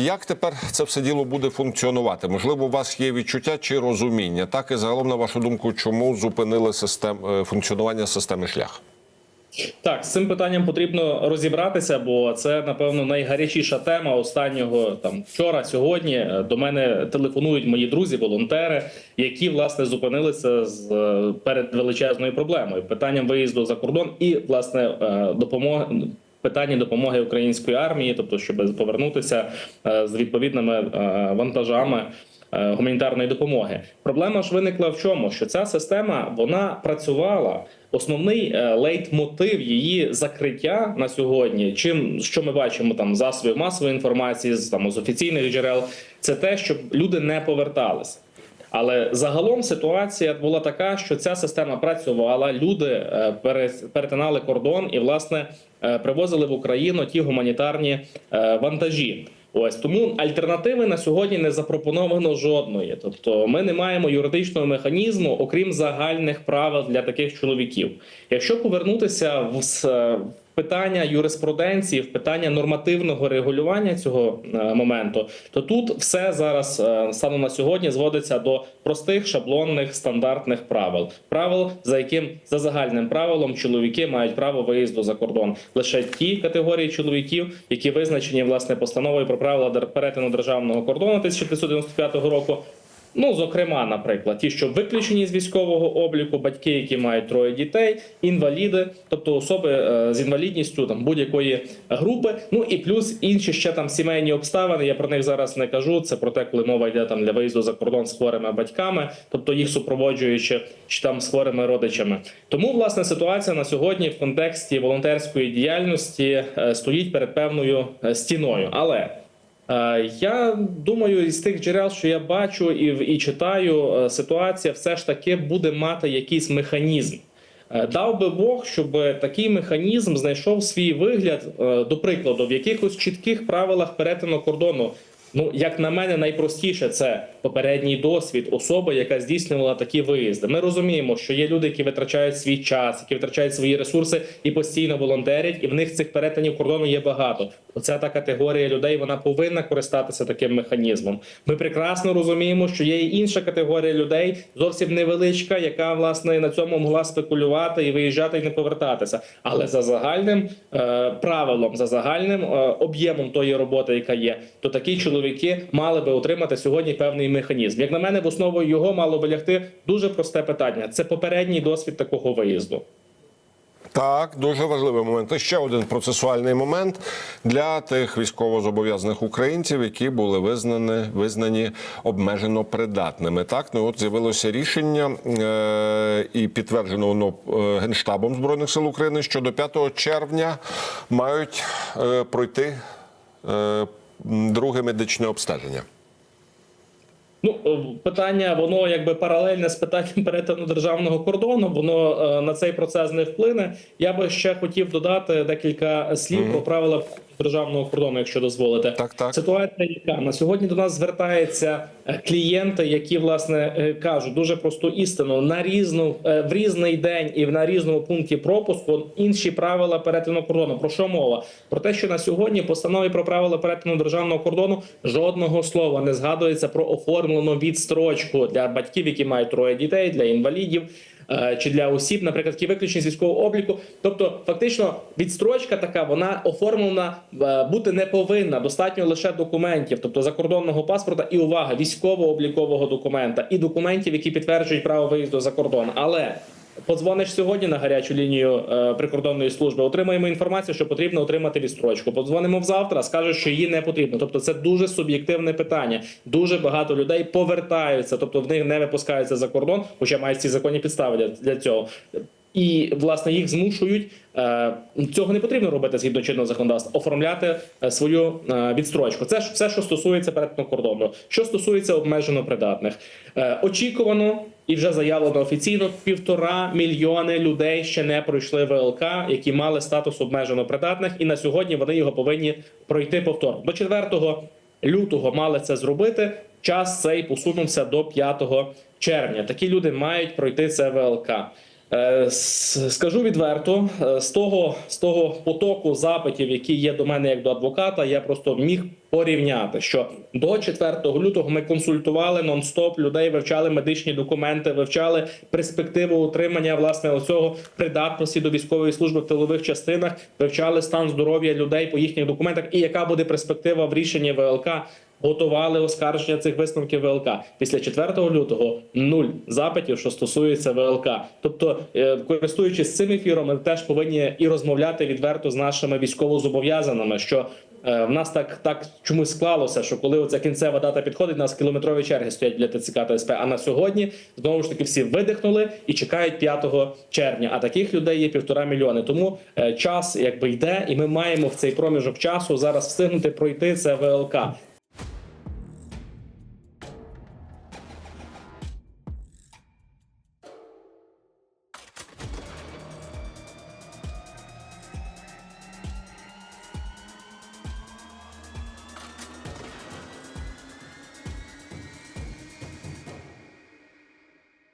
Як тепер це все діло буде функціонувати? Можливо, у вас є відчуття чи розуміння? Так і загалом, на вашу думку, чому зупинили систем е, функціонування системи шлях? Так, з цим питанням потрібно розібратися, бо це напевно найгарячіша тема останнього там вчора, сьогодні. Е, До мене телефонують мої друзі, волонтери, які власне зупинилися з е, перед величезною проблемою питанням виїзду за кордон і власне допомоги. Питання допомоги української армії, тобто, щоб повернутися е, з відповідними е, вантажами е, гуманітарної допомоги. Проблема ж виникла в чому? Що ця система вона працювала. Основний лейтмотив її закриття на сьогодні, чим що ми бачимо там засобів масової інформації, з там з офіційних джерел, це те, щоб люди не поверталися. Але загалом ситуація була така, що ця система працювала. Люди е, перетинали кордон і власне е, привозили в Україну ті гуманітарні е, вантажі. Ось тому альтернативи на сьогодні не запропоновано жодної. Тобто, ми не маємо юридичного механізму, окрім загальних правил для таких чоловіків. Якщо повернутися в питання юриспруденції, в питання нормативного регулювання цього е, моменту, то тут все зараз е, станом на сьогодні зводиться до простих шаблонних стандартних правил. Правил, за яким за загальним правилом чоловіки мають право виїзду за кордон. Лише ті категорії чоловіків, які визначені власне постановою про правила перетину державного кордону 1595 року. Ну, зокрема, наприклад, ті, що виключені з військового обліку, батьки, які мають троє дітей, інваліди, тобто особи е, з інвалідністю там будь-якої групи. Ну і плюс інші ще там сімейні обставини. Я про них зараз не кажу. Це про те, коли мова йде там для виїзду за кордон з хворими батьками, тобто їх супроводжуючи чи там з хворими родичами. Тому власне ситуація на сьогодні в контексті волонтерської діяльності е, стоїть перед певною е, стіною, але. Е, Я думаю, із тих джерел, що я бачу і, і читаю, е, ситуація все ж таки буде мати якийсь механізм. Е, Дав би Бог, щоб такий механізм знайшов свій вигляд, до прикладу, в якихось чітких правилах перетину кордону. Ну, як на мене, найпростіше це попередній досвід особи, яка здійснювала такі виїзди. Ми розуміємо, що є люди, які витрачають свій час, які витрачають свої ресурси і постійно волонтерять, і в них цих перетинів кордону є багато. Оця та категорія людей вона повинна користатися таким механізмом. Ми прекрасно розуміємо, що є і інша категорія людей, зовсім невеличка, яка власне на цьому могла спекулювати і виїжджати і не повертатися. Але за загальним е, правилом, за загальним е, об'ємом тої роботи, яка є, то такі чоловіки мали би отримати сьогодні певний механізм. Як на мене, в основу його мало би лягти дуже просте питання: це попередній досвід такого виїзду. Так, дуже важливий момент. І ще один процесуальний момент для тих військовозобов'язаних українців, які були визнані, визнані обмежено придатними. Так, ну от з'явилося рішення е- і підтверджено воно е, Генштабом Збройних сил України, що до 5 червня мають е- пройти е- друге медичне обстеження. Ну, е, питання, воно якби паралельне з питанням перетину державного кордону. Воно е, на цей процес не вплине. Я би ще хотів додати декілька слів про правила державного кордону, якщо дозволите. Так, так. Ситуація, яка на сьогодні до нас звертаються е, клієнти, які власне е, кажуть дуже просту істину на різну е, в різний день і на різному пункті пропуску інші правила перетину кордону. Про що мова? Про те, що на сьогодні постанові про правила перетину державного кордону жодного слова не згадується про оформлену відстрочку для батьків, які мають троє дітей, для інвалідів. Е, Чи для осіб, наприклад, які виключені з військового обліку, тобто фактично відстрочка така, вона оформлена е, бути не повинна. Достатньо лише документів, тобто закордонного паспорта і увага військово-облікового документа і документів, які підтверджують право виїзду за кордон. Але Подзвониш сьогодні на гарячу лінію е, прикордонної служби, отримаємо інформацію, що потрібно отримати відстрочку. Подзвонимо завтра, скажуть, що її не потрібно. Тобто, це дуже суб'єктивне питання. Дуже багато людей повертаються, тобто в них не випускаються за кордон, хоча мають ці законні підстави для, для цього. І власне їх змушують е, цього не потрібно робити згідно чинного законодавства, оформляти е, свою е, відстрочку. Це ж все, що стосується перетину кордону. Що стосується обмежено придатних, очікувано і вже заявлено офіційно півтора мільйони людей ще не пройшли ВЛК, які мали статус обмежено придатних, і на сьогодні вони його повинні пройти повторно. До 4 лютого мали це зробити. Час цей посунувся до 5 червня. Такі люди мають пройти це ВЛК. Е, Скажу відверто, е, з того, з того потоку запитів, які є до мене як до адвоката, я просто міг порівняти, що до 4 лютого ми консультували нон-стоп людей, вивчали медичні документи, вивчали перспективу утримання власне оцього придатності до військової служби в тилових частинах, вивчали стан здоров'я людей по їхніх документах, і яка буде перспектива в рішенні ВЛК. Готували оскарження цих висновків ВЛК після 4 лютого нуль запитів, що стосується ВЛК. Тобто, е, користуючись цим ефіром, ми теж повинні і розмовляти відверто з нашими військовозобов'язаними, що е, в нас так так чомусь склалося, що коли оця кінцева дата підходить, у нас кілометрові черги стоять для ТЦК та СП. А на сьогодні знову ж таки всі видихнули і чекають 5 червня. А таких людей є півтора мільйони. Тому е, час якби йде, і ми маємо в цей проміжок часу зараз встигнути пройти це ВЛК.